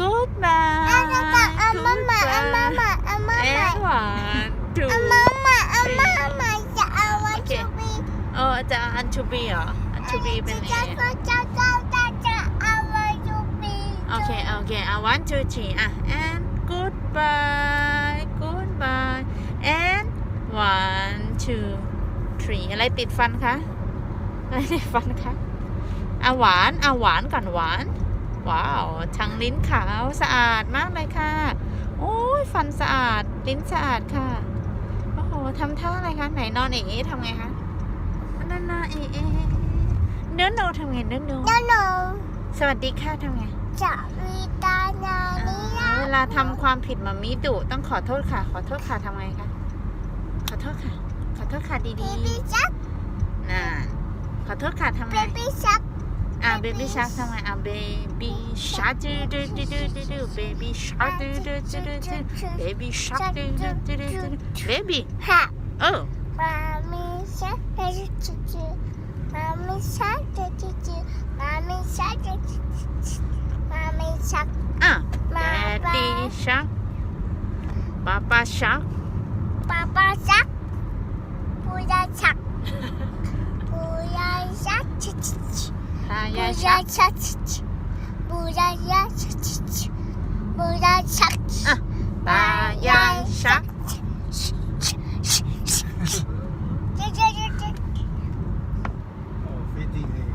goodbye everyone two อมามาอมามาจะเอาไว้โอเคชูบีเออจะอันชูบีเหรออันชูบีเป็นจะไงก็จะก็จะจะอาไว้ชูบีโอเคโอเคอะ one two three อะ and goodbye goodbye and one two three อะไรติดฟันคะอะไรติดฟันคะอะหวานอะหวานก่อนหวาน ว้าวทั้งลิ้นขาวสะอาดมากเลยค่ะ โอ้ยฟันสะอาดลิ้นสะอาดค่ะ โอ้โหทำท่าอะไรคะไหนนอนเอ๋ทำไงคะนอนนอนเอ๋เอ๋เนื้อโนทำไงเนื้อโนน้องหนูสวัสดีค่ะทำไงจะมีตาหนานี้นะเวลาทำความผิดมามีดุต้องขอโทษค่ะ ขอโทษค่ะทำไงคะขอโทษค่ะ ขอโทษค่ะเบดีบี้ชักๆน่ะขอโทษค่ะทำเบไงบี้ชัก อ่ะเบบี้ชาร์กทำไงอ่ะเบบี้ชาร์กดูดูดูดูดูดูเบบี้ชาร์กดูดูดูดูดูเบบี้ชาร์กดูดูดูดูดูเบบี้ ค่ะ เออ มามีชักเฮ้ยจุจุมามีชักเฮ้ยจุจุมามีชักเฮ้ยจุจุมามีชัก อ่ะ มา Daddy shark Papa shark ป้าป้าชักปูยาชักปูยาชักชิชิชิ Taya ปูยา shark Ben Yaşar. Buraya çat. Buraya çat. Ah, Buraya çat. Ben Yaşar. Feeding